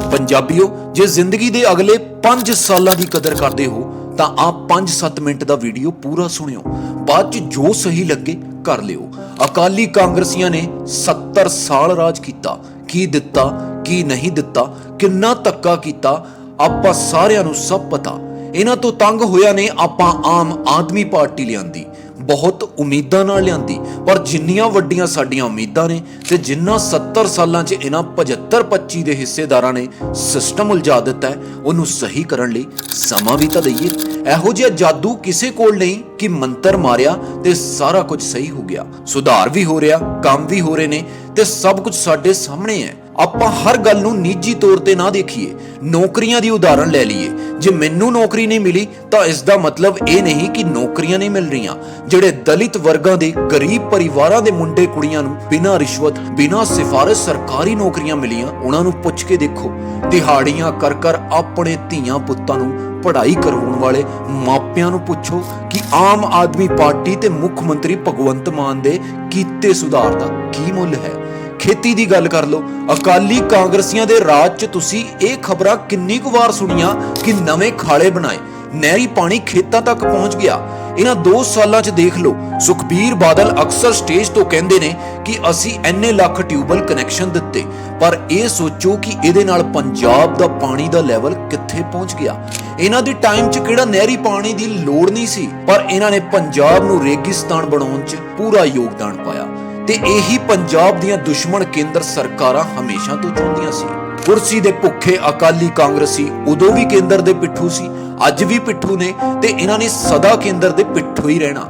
ਪੰਜਾਬੀਓ, ਜੇ ਜ਼ਿੰਦਗੀ ਦੇ ਅਗਲੇ 5 ਸਾਲਾਂ ਦੀ ਕਦਰ ਕਰਦੇ ਹੋ, ਤਾਂ ਆਹ 5-7 ਮਿੰਟ ਦਾ ਵੀਡੀਓ ਪੂਰਾ ਸੁਣਿਓ। ਬਾਅਦ ਚ ਜੋ ਸਹੀ ਲੱਗੇ, ਕਰ ਲਿਓ। ਅਕਾਲੀ ਕਾਂਗਰਸੀਆਂ ਨੇ 70 ਸਾਲ ਰਾਜ ਕੀਤਾ। ਕੀ ਦਿੱਤਾ, ਕੀ ਨਹੀਂ ਦਿੱਤਾ, ਕਿੰਨਾ ਧੱਕਾ ਕੀਤਾ, ਆਪਾਂ ਸਾਰਿਆਂ ਨੂੰ ਸਭ ਪਤਾ। ਇਹਨਾਂ ਤੋਂ ਤੰਗ ਹੋਇਆ ਨੇ ਆਪਾਂ ਆਮ ਆਦਮੀ ਪਾਰਟੀ ਲਿਆਂਦੀ। ਬਹੁਤ ਉਮੀਦਾਂ ਨਾਲ ਲਿਆਂਦੀ। ਪਰ ਜਿੰਨੀਆਂ ਵੱਡੀਆਂ ਸਾਡੀਆਂ ਉਮੀਦਾਂ ਨੇ ਤੇ ਜਿੰਨਾ 70 ਸਾਲਾਂ 'ਚ ਇਹਨਾਂ 75 25 ਦੇ ਹਿੱਸੇਦਾਰਾਂ ਨੇ ਸਿਸਟਮ ਉਲਝਾ ਦਿੱਤਾ ਉਹਨੂੰ ਸਹੀ ਕਰਨ ਲਈ ਸਮਾਂ ਵੀ ਤਾਂ ਦਈਏ। ਇਹੋ ਜਿਹਾ ਜਾਦੂ ਕਿਸੇ ਕੋਲ ਨਹੀਂ ਕਿ ਮੰਤਰ ਮਾਰਿਆ ਤੇ ਸਾਰਾ ਕੁਝ ਸਹੀ ਹੋ ਗਿਆ। ਸੁਧਾਰ ਵੀ ਹੋ ਰਿਹਾ, ਕੰਮ ਵੀ ਹੋ ਰਹੇ ਨੇ ਤੇ ਸਭ ਕੁਝ ਸਾਡੇ ਸਾਹਮਣੇ ਹੈ। ਆਪਾਂ ਹਰ ਗੱਲ ਨੂੰ ਨਿੱਜੀ ਤੌਰ ਤੇ ਨਾ ਦੇਖੀਏ। ਨੌਕਰੀਆਂ ਦੀ ਉਦਾਹਰਣ ਲੈ ਲਈਏ। ਜੇ ਮੈਨੂੰ ਨੌਕਰੀ ਨਹੀਂ ਮਿਲੀ, ਤਾਂ ਇਸ ਦਾ ਮਤਲਬ ਇਹ ਨਹੀਂ ਕਿ ਨੌਕਰੀਆਂ ਨਹੀਂ ਮਿਲ ਰਹੀਆਂ। ਜਿਹੜੇ ਦਲਿਤ ਵਰਗਾਂ ਦੇ ਗਰੀਬ ਪਰਿਵਾਰਾਂ ਦੇ ਮੁੰਡੇ ਕੁੜੀਆਂ ਨੂੰ ਬਿਨਾਂ ਰਿਸ਼ਵਤ, ਬਿਨਾਂ ਸਿਫਾਰਿਸ਼ ਸਰਕਾਰੀ ਨੌਕਰੀਆਂ ਮਿਲੀਆਂ, ਉਹਨਾਂ ਨੂੰ ਪੁੱਛ ਕੇ ਦੇਖੋ। ਦਿਹਾੜੀਆਂ ਕਰ ਕਰ ਆਪਣੇ ਧੀਆਂ ਪੁੱਤਾਂ ਨੂੰ ਪੜ੍ਹਾਈ ਕਰਵਾਉਣ ਵਾਲੇ ਮਾਪਿਆਂ ਨੂੰ ਪੁੱਛੋ ਕਿ ਆਮ ਆਦਮੀ ਪਾਰਟੀ ਤੇ ਮੁੱਖ ਮੰਤਰੀ ਭਗਵੰਤ ਮਾਨ ਦੇ ਕੀਤੇ ਸੁਧਾਰ ਦਾ ਕੀ ਮੁੱਲ ਹੈ। ਖੇਤੀ ਦੀ ਗੱਲ ਕਰ ਲਓ। ਅਕਾਲੀ ਕਾਂਗਰਸੀਆਂ ਦੇ ਰਾਜ 'ਚ ਤੁਸੀਂ ਇਹ ਖਬਰਾਂ ਕਿੰਨੀ ਕੁ ਵਾਰ ਸੁਣੀਆਂ ਕਿ ਨਵੇਂ ਖਾਲੇ ਬਣਾਏ। ਨਹਿਰੀ ਪਾਣੀ ਖੇਤਾਂ ਤੱਕ ਪਹੁੰਚ ਗਿਆ। ਇਹਨਾਂ 2 ਸਾਲਾਂ 'ਚ ਦੇਖ ਲਓ, ਸੁਖਬੀਰ ਬਾਦਲ ਅਕਸਰ ਸਟੇਜ ਤੋਂ ਕਹਿੰਦੇ ਨੇ ਕਿ ਅਸੀਂ ਐਨੇ ਲੱਖ ਟਿਊਬਲ ਕਨੈਕਸ਼ਨ ਦਿੱਤੇ। ਪਰ ਇਹ ਸੋਚੋ ਕਿ ਇਹਦੇ ਨਾਲ ਪੰਜਾਬ ਦਾ ਪਾਣੀ ਦਾ ਲੈਵਲ ਕਿੱਥੇ ਪਹੁੰਚ ਗਿਆ। ਇਹਨਾਂ ਦੇ ਟਾਈਮ 'ਚ ਕਿਹੜਾ ਨਹਿਰੀ ਪਾਣੀ ਦੀ ਲੋੜ ਨਹੀਂ ਸੀ, ਪਰ ਇਹਨਾਂ ਨੇ ਪੰਜਾਬ ਨੂੰ ਰੇਗਿਸਤਾਨ ਬਣਾਉਣ 'ਚ ਪੂਰਾ ਯੋਗਦਾਨ ਪਾਇਆ। ਤੇ ਇਹੀ ਪੰਜਾਬ ਦੀਆਂ ਦੁਸ਼ਮਣ ਕੇਂਦਰ ਸਰਕਾਰਾਂ ਹਮੇਸ਼ਾ ਤੋਂ ਚਾਹੁੰਦੀਆਂ ਸੀ। ਕੁਰਸੀ ਦੇ ਭੁੱਖੇ ਅਕਾਲੀ ਕਾਂਗਰਸੀ ਉਦੋਂ ਵੀ ਕੇਂਦਰ ਦੇ ਪਿੱਠੂ ਸੀ, ਅੱਜ ਵੀ ਪਿੱਠੂ ਨੇ ਤੇ ਇਹਨਾਂ ਨੇ ਸਦਾ ਕੇਂਦਰ ਦੇ ਪਿੱਠੂ ਹੀ ਰਹਿਣਾ।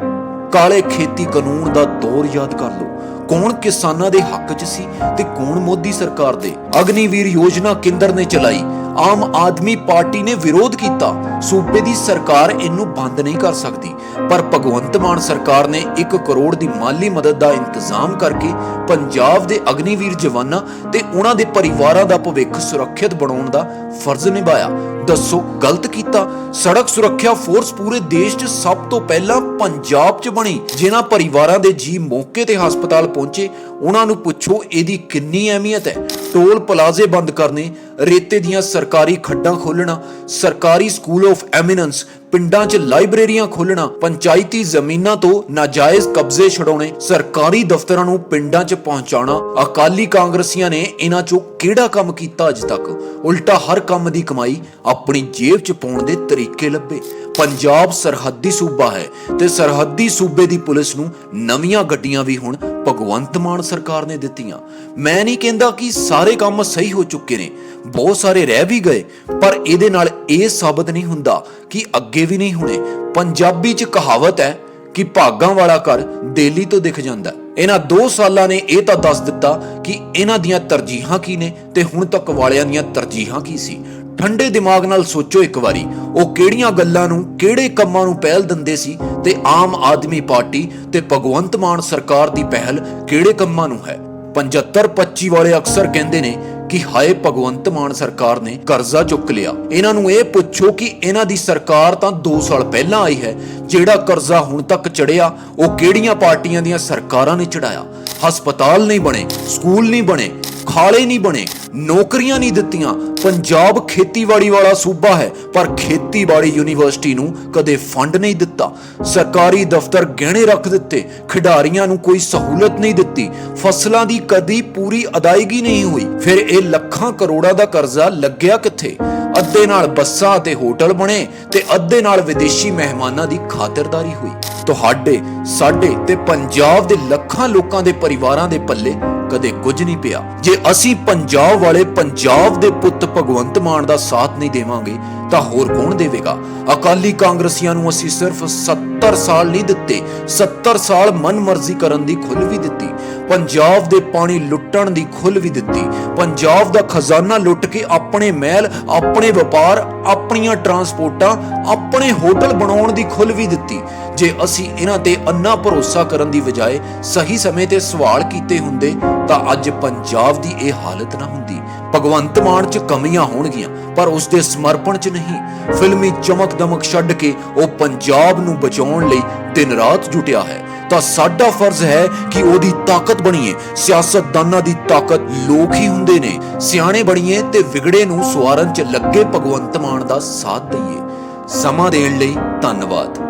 ਕਾਲੇ ਖੇਤੀ ਕਾਨੂੰਨ ਦਾ ਦੌਰ ਯਾਦ ਕਰ ਲਓ। ਕੌਣ ਕਿਸਾਨਾਂ ਦੇ ਹੱਕ 'ਚ ਸੀ ਤੇ ਕੌਣ ਮੋਦੀ ਸਰਕਾਰ ਦੇ? ਅਗਨੀਵੀਰ ਯੋਜਨਾ ਕੇਂਦਰ ਨੇ ਚਲਾਈ। ਆਮ ਆਦਮੀ ਪਾਰਟੀ ਨੇ ਵਿਰੋਧ ਕੀਤਾ। ਸੂਬੇ ਦੀ ਸਰਕਾਰ ਇਹਨੂੰ ਬੰਦ ਨਹੀਂ ਕਰ ਸਕਦੀ। ਪਰ ਭਗਵੰਤ ਮਾਨ ਸਰਕਾਰ ਨੇ 1 ਕਰੋੜ ਦੀ ਮਾਲੀ ਮਦਦ ਦਾ ਇੰਤਜ਼ਾਮ ਕਰਕੇ ਪੰਜਾਬ ਦੇ ਅਗਨੀਵੀਰ ਜਵਾਨਾਂ ਤੇ ਉਹਨਾਂ ਦੇ ਪਰਿਵਾਰਾਂ ਦਾ ਭਵਿੱਖ ਸੁਰੱਖਿਅਤ ਬਣਾਉਣ ਦਾ ਫਰਜ਼ ਨਿਭਾਇਆ। ਦੱਸੋ, ਗਲਤ ਕੀਤਾ। ਸੜਕ ਸੁਰੱਖਿਆ ਫੋਰਸ ਪੂਰੇ ਦੇਸ਼ 'ਚ ਸਭ ਤੋਂ ਪਹਿਲਾਂ ਪੰਜਾਬ 'ਚ ਬਣੀ, ਜਿਨ੍ਹਾਂ ਪਰਿਵਾਰਾਂ ਦੇ ਜੀ ਮੌਕੇ ਤੇ ਹਸਪਤਾਲ ਪਹੁੰਚੇ। ਉਹਨਾਂ ਨੂੰ ਪੁੱਛੋ, ਇਹਦੀ ਕਿੰਨੀ ਅਹਿਮੀਅਤ ਹੈ? ਟੋਲ ਪਲਾਜ਼ੇ ਬੰਦ ਕਰਨੇ ਰੇਤੇ ਦੀਆਂ ਸਰਕਾਰੀ ਖੱਡਾਂ ਖੋਲਣਾ ਸਰਕਾਰੀ ਸਕੂਲ ਆਫ ਐਮੀਨੈਂਸ ਪਿੰਡਾਂ 'ਚ ਲਾਇਬ੍ਰੇਰੀਆਂ ਖੋਲਣਾ ਪੰਚਾਇਤੀ ਜ਼ਮੀਨਾਂ ਤੋਂ ਨਾਜਾਇਜ਼ ਕਬਜ਼ੇ ਛਡਾਉਣੇ, ਸਰਕਾਰੀ ਦਫ਼ਤਰਾਂ ਨੂੰ ਪਿੰਡਾਂ 'ਚ ਪਹੁੰਚਾਉਣਾ, ਅਕਾਲੀ ਕਾਂਗਰਸੀਆਂ ਨੇ ਇਹਨਾਂ 'ਚੋਂ ਕਿਹੜਾ ਕੰਮ ਕੀਤਾ ਅਜ ਤੱਕ? ਉਲਟਾ ਹਰ ਕੰਮ ਦੀ ਕਮਾਈ ਆਪਣੀ ਜੇਬ 'ਚ ਪਾਉਣ ਦੇ ਤਰੀਕੇ ਲੱਭੇ। ਪੰਜਾਬ ਸਰਹੱਦੀ ਸੂਬਾ ਹੈ ਤੇ ਸਰਹੱਦੀ ਸੂਬੇ ਦੀ ਪੁਲਿਸ ਨੂੰ ਨਵੀਆਂ ਗੱਡੀਆਂ ਵੀ ਹੁਣ ਭਗਵੰਤ ਮਾਨ ਸਰਕਾਰ ਨੇ ਦਿੱਤੀਆਂ। ਮੈਂ ਨਹੀਂ ਕਹਿੰਦਾ ਕਿ ਸਾਰੇ ਕੰਮ ਸਹੀ ਹੋ ਚੁੱਕੇ ਨੇ। ਬਹੁਤ ਸਾਰੇ ਰਹਿ ਵੀ ਗਏ, ਪਰ ਇਹਦੇ ਨਾਲ ਇਹ ਸਾਬਤ ਨਹੀਂ ਹੁੰਦਾ ਕਿ ਅੱਗੇ ਵੀ ਨਹੀਂ ਹੋਣੇ। ਪੰਜਾਬੀ 'ਚ ਕਹਾਵਤ ਹੈ ਕਿ ਭਾਗਾਂ ਵਾਲਾ ਘਰ ਦੇਲੀ ਤੋਂ ਦਿਖ ਜਾਂਦਾ। ਇਹਨਾਂ 2 ਸਾਲਾਂ ਨੇ ਇਹ ਤਾਂ ਦੱਸ ਦਿੱਤਾ ਕਿ ਇਹਨਾਂ ਦੀਆਂ ਤਰਜੀਹਾਂ ਕੀ ਨੇ ਤੇ ਹੁਣ ਤੱਕ ਵਾਲਿਆਂ ਦੀਆਂ ਤਰਜੀਹਾਂ ਕੀ ਸੀ। ਠੰਡੇ ਦਿਮਾਗ ਨਾਲ ਸੋਚੋ ਇੱਕ ਵਾਰੀ, ਉਹ ਕਿਹੜੀਆਂ ਗੱਲਾਂ ਨੂੰ, ਕਿਹੜੇ ਕੰਮਾਂ ਨੂੰ ਪਹਿਲ ਦਿੰਦੇ ਸੀ ਤੇ ਆਮ ਆਦਮੀ ਪਾਰਟੀ ਤੇ ਭਗਵੰਤ ਮਾਨ ਸਰਕਾਰ ਦੀ ਪਹਿਲ ਕਿਹੜੇ ਕੰਮਾਂ ਨੂੰ ਹੈ? 75 25 ਵਾਲੇ ਅਕਸਰ ਕਹਿੰਦੇ ਨੇ ਕਿ ਹਾਏ ਭਗਵੰਤ ਮਾਨ ਸਰਕਾਰ ਨੇ ਕਰਜ਼ਾ ਚੁੱਕ ਲਿਆ। ਇਹਨਾਂ ਨੂੰ ਇਹ ਪੁੱਛੋ ਕਿ ਇਹਨਾਂ ਦੀ ਸਰਕਾਰ ਤਾਂ 2 ਸਾਲ ਪਹਿਲਾਂ ਆਈ ਹੈ, ਜਿਹੜਾ ਕਰਜ਼ਾ ਹੁਣ ਤੱਕ ਚੜਿਆ, ਉਹ ਕਿਹੜੀਆਂ ਪਾਰਟੀਆਂ ਦੀਆਂ ਸਰਕਾਰਾਂ ਨੇ ਚੜਾਇਆ? ਹਸਪਤਾਲ ਨਹੀਂ ਬਣੇ, ਸਕੂਲ ਨਹੀਂ ਬਣੇ ਖਾਲੇ ਨਹੀਂ ਬਣੇ, ਨੌਕਰੀਆਂ ਨਹੀਂ ਦਿੱਤੀਆਂ। ਪੰਜਾਬ ਖੇਤੀਬਾੜੀ ਵਾਲਾ ਸੂਬਾ ਹੈ, ਪਰ ਖੇਤੀਬਾੜੀ ਯੂਨੀਵਰਸਿਟੀ ਨੂੰ ਕਦੇ ਫੰਡ ਨਹੀਂ ਦਿੱਤਾ। ਸਰਕਾਰੀ ਦਫ਼ਤਰ ਗਹਿਣੇ ਰੱਖ ਦਿੱਤੇ, ਖਿਡਾਰੀਆਂ ਨੂੰ ਕੋਈ ਸਹੂਲਤ ਨਹੀਂ ਦਿੱਤੀ। ਫਸਲਾਂ ਦੀ ਕਦੀ ਪੂਰੀ ਅਦਾਇਗੀ ਨਹੀਂ ਹੋਈ। ਫਿਰ ਇਹ ਲੱਖਾਂ ਕਰੋੜਾਂ ਦਾ ਕਰਜ਼ਾ ਲੱਗਿਆ ਕਿੱਥੇ? ਅੱਧੇ ਨਾਲ ਬੱਸਾਂ ਅਤੇ ਹੋਟਲ ਬਣੇ ਤੇ ਅੱਧੇ ਨਾਲ ਵਿਦੇਸ਼ੀ ਮਹਿਮਾਨਾਂ ਦੀ ਖਾਤਰਦਾਰੀ ਹੋਈ। ਤੁਹਾਡੇ, ਸਾਡੇ ਤੇ ਪੰਜਾਬ ਦੇ ਲੱਖਾਂ ਲੋਕਾਂ ਦੇ ਪਰਿਵਾਰਾਂ ਦੇ ਪੱਲੇ ਕਦੇ ਕੁਝ ਨਹੀਂ ਪਿਆ। ਜੇ ਅਸੀਂ ਪੰਜਾਬ ਵਾਲੇ ਪੰਜਾਬ ਦੇ ਪੁੱਤ ਭਗਵੰਤ ਮਾਨ ਦਾ ਸਾਥ ਨਹੀਂ ਦੇਵਾਂਗੇ, ਤਾਂ ਹੋਰ ਕੌਣ ਦੇਵੇਗਾ? ਅਕਾਲੀ ਕਾਂਗਰਸੀਆਂ ਨੂੰ ਅਸੀਂ ਸਿਰਫ 70 ਸਾਲ ਨਹੀਂ ਦਿੱਤੇ 70 ਸਾਲ ਮਨਮਰਜ਼ੀ ਕਰਨ ਦੀ ਖੁੱਲ੍ਹ ਵੀ ਦਿੱਤੀ। ਪੰਜਾਬ ਦੇ ਪਾਣੀ ਲੁੱਟਣ ਦੀ ਖੁੱਲ੍ਹ ਵੀ ਦਿੱਤੀ। ਪੰਜਾਬ ਦਾ ਖਜ਼ਾਨਾ ਲੁੱਟ ਕੇ ਆਪਣੇ ਮਹਿਲ, ਆਪਣੇ ਵਪਾਰ, ਆਪਣੀਆਂ ਟਰਾਂਸਪੋਰਟਾਂ, ਆਪਣੇ ਹੋਟਲ ਬਣਾਉਣ ਦੀ ਖੁੱਲ੍ਹ ਵੀ ਦਿੱਤੀ। ਜੇ ਅਸੀਂ ਇਹਨਾਂ ਤੇ ਅੰਨਾ ਭਰੋਸਾ ਕਰਨ ਦੀ ਬਜਾਏ ਸਹੀ ਸਮੇਂ ਤੇ ਸਵਾਲ ਕੀਤੇ ਹੁੰਦੇ, ਤਾਂ ਅੱਜ ਪੰਜਾਬ ਦੀ ਇਹ ਹਾਲਤ ਨਾ ਹੁੰਦੀ। ਭਗਵੰਤ ਮਾਨ ਚ ਕਮੀਆਂ ਹੋਣਗੀਆਂ, ਪਰ ਉਸ ਦੇ ਸਮਰਪਣ ਚ ਨਹੀਂ। ਫਿਲਮੀ ਚਮਕ ਦਮਕ ਛੱਡ ਕੇ ਉਹ ਪੰਜਾਬ ਨੂੰ ਬਚਾਉਣ ਲਈ ਦਿਨ ਰਾਤ ਜੁਟਿਆ ਹੈ। ਤਾਂ ਸਾਡਾ ਫਰਜ਼ ਹੈ ਕਿ ਉਹਦੀ ਤਾਕਤ ਬਣੀਏ। ਸਿਆਸਤਦਾਨਾਂ ਦੀ ਤਾਕਤ ਲੋਕ ਹੀ ਹੁੰਦੇ ਨੇ। ਸਿਆਣੇ ਬਣੀਏ ਤੇ ਵਿਗੜੇ ਨੂੰ ਸਵਾਰਨ ਚ ਲੱਗੇ ਭਗਵੰਤ ਮਾਨ ਦਾ ਸਾਥ ਦਈਏ। ਸਮਾਂ ਦੇਣ ਲਈ ਧੰਨਵਾਦ।